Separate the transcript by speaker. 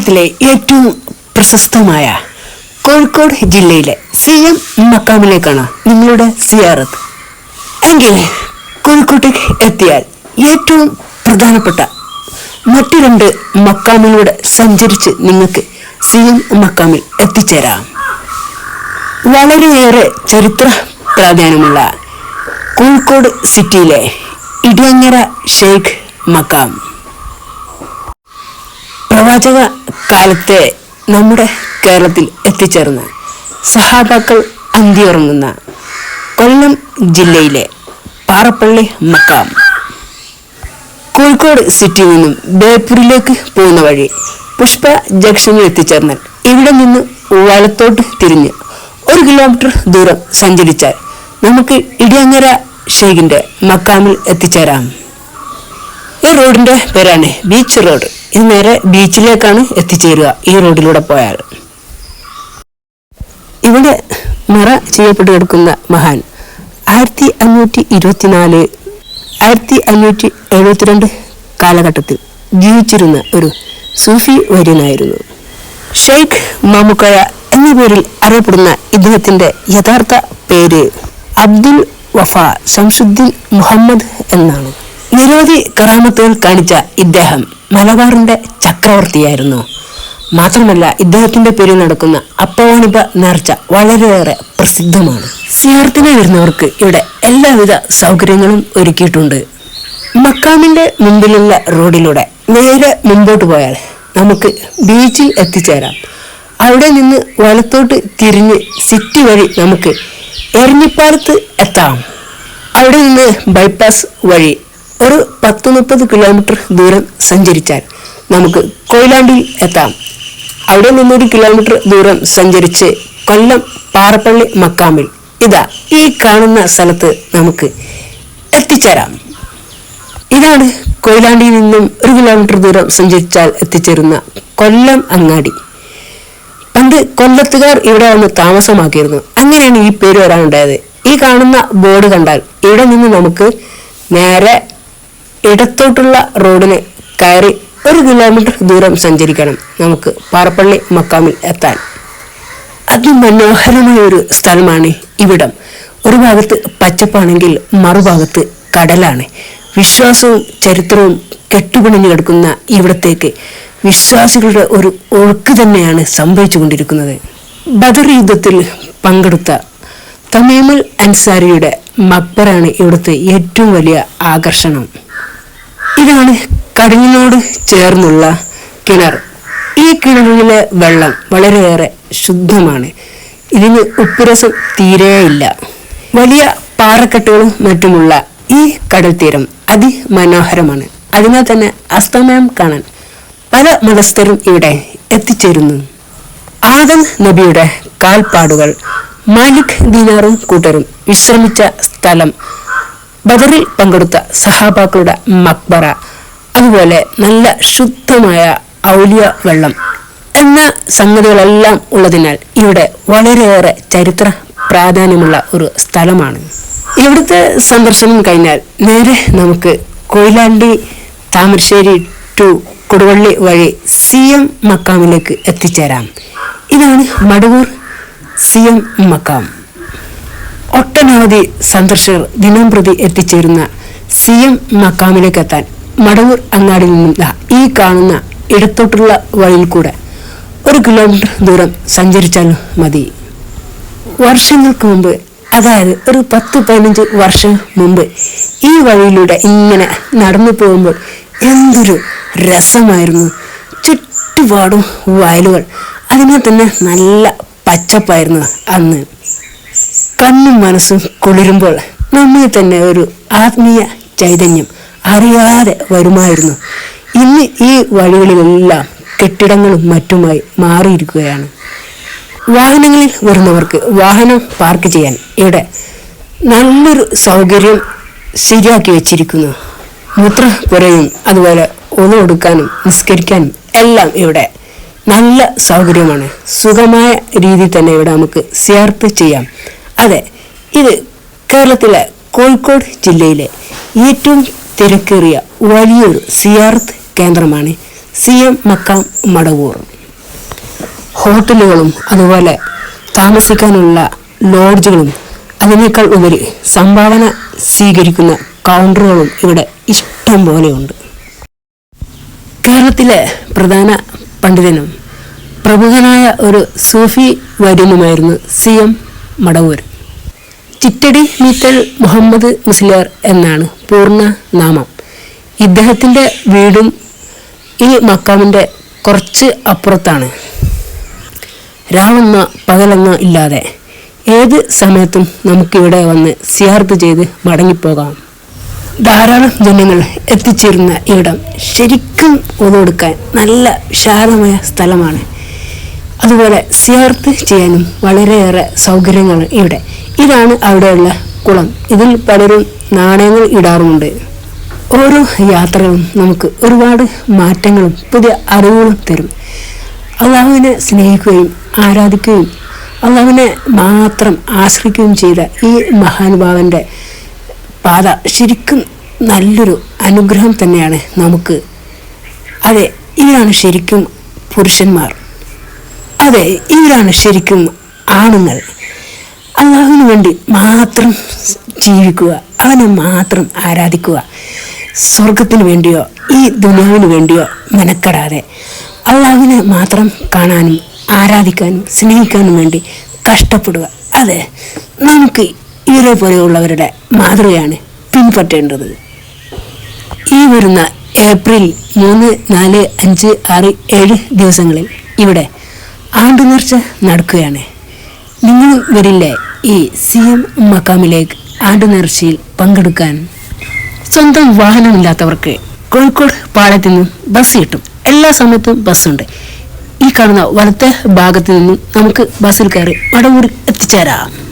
Speaker 1: കേരളത്തിലെ ഏറ്റവും പ്രശസ്തമായ കോഴിക്കോട് ജില്ലയിലെ സി എം മക്കാമിലേക്കാണ് നിങ്ങളുടെ സിയാറത്ത്. എങ്കിൽ കോഴിക്കോട്ടേക്ക് എത്തിയാൽ ഏറ്റവും പ്രധാനപ്പെട്ട മറ്റു രണ്ട് മക്കാമിലൂടെ സഞ്ചരിച്ച് നിങ്ങൾക്ക് സി എം മക്കാമിൽ എത്തിച്ചേരാം. വളരെയേറെ ചരിത്ര പ്രാധാന്യമുള്ള കോഴിക്കോട് സിറ്റിയിലെ ഇടിയങ്ങര ഷെയ്ഖ് മക്കാം. പ്രവാചക കാലത്തെ നമ്മുടെ കേരളത്തിൽ എത്തിച്ചേർന്ന് സഹാബാക്കൾ അന്തിയുറങ്ങുന്ന കൊല്ലം ജില്ലയിലെ പാറപ്പള്ളി മക്കാം. കോഴിക്കോട് സിറ്റിയിൽ നിന്നും ബേപ്പൂരിലേക്ക് പോകുന്ന വഴി പുഷ്പ ജംഗ്ഷനിൽ എത്തിച്ചേർന്നാൽ ഇവിടെ നിന്ന് വലത്തോട്ട് തിരിഞ്ഞ് ഒരു കിലോമീറ്റർ ദൂരം സഞ്ചരിച്ചാൽ നമുക്ക് ഇടിയങ്ങര ഷെയ്ഖിന്റെ മക്കാമിൽ എത്തിച്ചേരാം. ഈ റോഡിന്റെ പേരാണ് ബീച്ച് റോഡ് ഇത് നേരെ ബീച്ചിലേക്കാണ് എത്തിച്ചേരുക ഈ റോഡിലൂടെ പോയാൽ. ഇവിടെ മറ ചെയ്യപ്പെട്ടു കിടക്കുന്ന മഹാൻ ആയിരത്തി അഞ്ഞൂറ്റി ഇരുപത്തിനാല് ആയിരത്തി അഞ്ഞൂറ്റി എഴുപത്തിരണ്ട് കാലഘട്ടത്തിൽ ജീവിച്ചിരുന്ന ഒരു സൂഫി വര്യനായിരുന്നു. ഷെയ്ഖ് മാമുക്കയ എന്ന പേരിൽ അറിയപ്പെടുന്ന ഇദ്ദേഹത്തിന്റെ യഥാർത്ഥ പേര് അബ്ദുൽ വഫ ശംസുദ്ദീൻ മുഹമ്മദ് എന്നാണ്. നിരവധി കറാമത്തുകൾ കാണിച്ച ഇദ്ദേഹം മലബാറിന്റെ ചക്രവർത്തിയായിരുന്നു. മാത്രമല്ല ഇദ്ദേഹത്തിന്റെ പേരിൽ നടക്കുന്ന അപ്പവാണിപ നേർച്ച വളരെയേറെ പ്രസിദ്ധമാണ്. സിയാർത്തിനെ വരുന്നവർക്ക് ഇവിടെ എല്ലാവിധ സൗകര്യങ്ങളും ഒരുക്കിയിട്ടുണ്ട്. മക്കാമിന്റെ മുമ്പിലുള്ള റോഡിലൂടെ നേരെ മുമ്പോട്ട് പോയാൽ നമുക്ക് ബീച്ചിൽ എത്തിച്ചേരാം. അവിടെ നിന്ന് വലത്തോട്ട് തിരിഞ്ഞ് സിറ്റി വഴി നമുക്ക് എരഞ്ഞിപ്പാലത്ത് എത്താം. അവിടെ നിന്ന് ബൈപ്പാസ് വഴി ഒരു പത്ത് മുപ്പത് കിലോമീറ്റർ ദൂരം സഞ്ചരിച്ചാൽ നമുക്ക് കൊയിലാണ്ടിയിൽ എത്താം. അവിടെ നിന്നൊരു കിലോമീറ്റർ ദൂരം സഞ്ചരിച്ച് കൊല്ലം പാറപ്പള്ളി മക്കാമിൽ. ഇതാ ഈ കാണുന്ന സ്ഥലത്ത് നമുക്ക് എത്തിച്ചേരാം. ഇതാണ് കൊയിലാണ്ടിയിൽ നിന്നും ഒരു കിലോമീറ്റർ ദൂരം സഞ്ചരിച്ചാൽ എത്തിച്ചേരുന്ന കൊല്ലം അങ്ങാടി. പണ്ട് കൊല്ലത്തുകാർ ഇവിടെ വന്ന് താമസമാക്കിയിരുന്നു. അങ്ങനെയാണ് ഈ പേര് വരാനുണ്ടായത്. ഈ കാണുന്ന ബോർഡ് കണ്ടാൽ ഇവിടെ നിന്ന് നമുക്ക് നേരെ ഇടത്തോട്ടുള്ള റോഡിന് കയറി ഒരു കിലോമീറ്റർ ദൂരം സഞ്ചരിക്കണം. നമുക്ക് പാറപ്പള്ളി മക്കാമിൽ എത്താൻ. അതിമനോഹരമായ ഒരു സ്ഥലമാണ് ഇവിടം. ഒരു ഭാഗത്ത് പച്ചപ്പാണെങ്കിൽ മറുഭാഗത്ത് കടലാണ്. വിശ്വാസവും ചരിത്രവും കെട്ടുപിണഞ്ഞു കിടക്കുന്ന ഇവിടത്തേക്ക് വിശ്വാസികളുടെ ഒരു ഒഴുക്ക് തന്നെയാണ് സംഭവിച്ചുകൊണ്ടിരിക്കുന്നത്. ബദർ യുദ്ധത്തിൽ പങ്കെടുത്ത തമീമുൽ അൻസാരിയുടെ മക്ബറാണ് ഇവിടുത്തെ ഏറ്റവും വലിയ ആകർഷണം. ഇതാണ് കടലിനോട് ചേർന്നുള്ള കിണർ. ഈ കിണറിലെ വെള്ളം വളരെയേറെ ശുദ്ധമാണ്. ഇതിന് ഉപ്പുരസം തീരെയില്ല. വലിയ പാറക്കെട്ടുകളും മറ്റുമുള്ള ഈ കടൽ തീരം അതിമനോഹരമാണ്. അതിനാൽ തന്നെ അസ്തമയം കാണാൻ പല മതസ്ഥരും ഇവിടെ എത്തിച്ചേരുന്നു. ആദം നബിയുടെ കാൽപ്പാടുകൾ മാലിക് ദീനാറും കൂട്ടരും വിശ്രമിച്ച സ്ഥലം ബദറിൽ പങ്കെടുത്ത സഹാബാക്കളുടെ മക്ബറ. അതുപോലെ നല്ല ശുദ്ധമായ ഔലിയ വെള്ളം എന്ന സംഗതികളെല്ലാം ഉള്ളതിനാൽ ഇവിടെ വളരെയേറെ ചരിത്ര പ്രാധാന്യമുള്ള ഒരു സ്ഥലമാണ്. ഇവിടുത്തെ സന്ദർശനം കഴിഞ്ഞാൽ നേരെ നമുക്ക് കൊയിലാണ്ടി താമരശ്ശേരി ടു കൊടുവള്ളി വഴി സി എം മക്കാമിലേക്ക് എത്തിച്ചേരാം. ഇതാണ് മടവൂർ സി എം മക്കാം. ഒട്ടനവധി സന്ദർശകർ ദിനം പ്രതി എത്തിച്ചേരുന്ന സി എം മക്കാമിലേക്ക് എത്താൻ മടവൂർ അങ്ങാടിയിൽ നിന്നും ഈ കാണുന്ന ഇടത്തോട്ടുള്ള വഴിയിൽ കൂടെ ഒരു കിലോമീറ്റർ ദൂരം സഞ്ചരിച്ചാലും മതി. വർഷങ്ങൾക്ക് മുമ്പ് അതായത് ഒരു പത്ത് പതിനഞ്ച് വർഷം മുമ്പ് ഈ വഴിയിലൂടെ ഇങ്ങനെ നടന്നു പോകുമ്പോൾ എന്തൊരു രസമായിരുന്നു. ചുറ്റുപാടും വയലുകൾ. അതിനെ തന്നെ നല്ല പച്ചപ്പായിരുന്നു അന്ന്. കണ്ണും മനസ്സും കുളിരുമ്പോൾ നമ്മെ തന്നെ ഒരു ആത്മീയ ചൈതന്യം അറിയാതെ വരുമായിരുന്നു. ഇന്ന് ഈ വഴികളിലെല്ലാം കെട്ടിടങ്ങളും മറ്റുമായി മാറിയിരിക്കുകയാണ്. വാഹനങ്ങളിൽ വരുന്നവർക്ക് വാഹനം പാർക്ക് ചെയ്യാൻ ഇവിടെ നല്ലൊരു സൗകര്യം ശരിയാക്കി വെച്ചിരിക്കുന്നു. മൂത്രപ്പുരയും അതുപോലെ ഒന്നു കൊടുക്കാനും നിസ്കരിക്കാനും എല്ലാം ഇവിടെ നല്ല സൗകര്യമാണ്. സുഖമായ രീതിയിൽ തന്നെ ഇവിടെ നമുക്ക് സേർത്ത് ചെയ്യാം. അതെ ഇത് കേരളത്തിലെ കോഴിക്കോട് ജില്ലയിലെ ഏറ്റവും തിരക്കേറിയ വലിയൊരു സിയാർത്ത് കേന്ദ്രമാണ് സി എം മക്കാം മടവൂർ. ഹോട്ടലുകളും അതുപോലെ താമസിക്കാനുള്ള ലോഡ്ജുകളും അതിനേക്കാൾ ഉപരി സംഭാവന സ്വീകരിക്കുന്ന കൗണ്ടറുകളും ഇവിടെ ഇഷ്ടം പോലെയുണ്ട്. കേരളത്തിലെ പ്രധാന പണ്ഡിതനും പ്രമുഖനായ ഒരു സൂഫി വര്യനുമായിരുന്നു സി എം മടവൂർ. ചിറ്റടി മീത്തൽ മുഹമ്മദ് മുസ്ലിയാർ എന്നാണ് പൂർണ നാമം. ഇദ്ദേഹത്തിന്റെ വീടും ഈ മക്കാമിന്റെ കുറച്ച് അപ്പുറത്താണ്. രാവെന്ന പകലെന്ന ഇല്ലാതെ ഏത് സമയത്തും നമുക്കിവിടെ വന്ന് സിയാർത്ത് ചെയ്ത് മടങ്ങിപ്പോകാം. ധാരാളം ജനങ്ങൾ എത്തിച്ചേരുന്ന ഇവിടം ശരിക്കും ഒതുകൊടുക്കാൻ നല്ല വിശാലമായ സ്ഥലമാണ്. അതുപോലെ സിയാർത്ത് ചെയ്യാനും വളരെയേറെ സൗകര്യങ്ങൾ ഇവിടെ ഇതാണ് അവിടെയുള്ള കുളം. ഇതിൽ പലരും നാണയങ്ങൾ ഇടാറുമുണ്ട്. ഓരോ യാത്രകളും നമുക്ക് ഒരുപാട് മാറ്റങ്ങളും പുതിയ അറിവുകളും തരും. അള്ളാഹുവിനെ സ്നേഹിക്കുകയും ആരാധിക്കുകയും അള്ളാഹുവിനെ മാത്രം ആശ്രയിക്കുകയും ചെയ്ത ഈ മഹാനുഭാവന്റെ പാത ശരിക്കും നല്ലൊരു അനുഗ്രഹം തന്നെയാണ് നമുക്ക്. അതെ ഇവരാണ് ശരിക്കും പുരുഷന്മാർ. അതെ ഇവരാണ് ശരിക്കും ആണുങ്ങൾ. അള്ളാഹുവിന് വേണ്ടി മാത്രം ജീവിക്കുക. അവനെ മാത്രം ആരാധിക്കുക. സ്വർഗത്തിന് വേണ്ടിയോ ഈ ദുനിയാവിന് വേണ്ടിയോ മെനക്കെടാതെ അള്ളാഹുവിനെ മാത്രം കാണാനും ആരാധിക്കാനും സ്നേഹിക്കാനും വേണ്ടി കഷ്ടപ്പെടുക. അതെ നമുക്ക് ഇവരെ പോലെയുള്ളവരുടെ മാതൃകയാണ് പിൻപറ്റേണ്ടത്. ഈ വരുന്ന ഏപ്രിൽ മൂന്ന് നാല് അഞ്ച് ആറ് ഏഴ് ദിവസങ്ങളിൽ ഇവിടെ ആണ്ടുനേർച്ച നടക്കുകയാണ്. നിങ്ങളും വരില്ലേ? ഈ സി എം മക്കാമിലേക്ക് ആണ്ടുനേർച്ചയിൽ പങ്കെടുക്കാൻ സ്വന്തം വാഹനമില്ലാത്തവർക്ക് കോഴിക്കോട് പാലത്തിൽ നിന്നും ബസ് കിട്ടും. എല്ലാ സമയത്തും ബസ്സുണ്ട്. ഈ കാണുന്ന വലത്തെ ഭാഗത്ത് നിന്നും നമുക്ക് ബസ്സിൽ കയറി വടവൂർ എത്തിച്ചേരാം.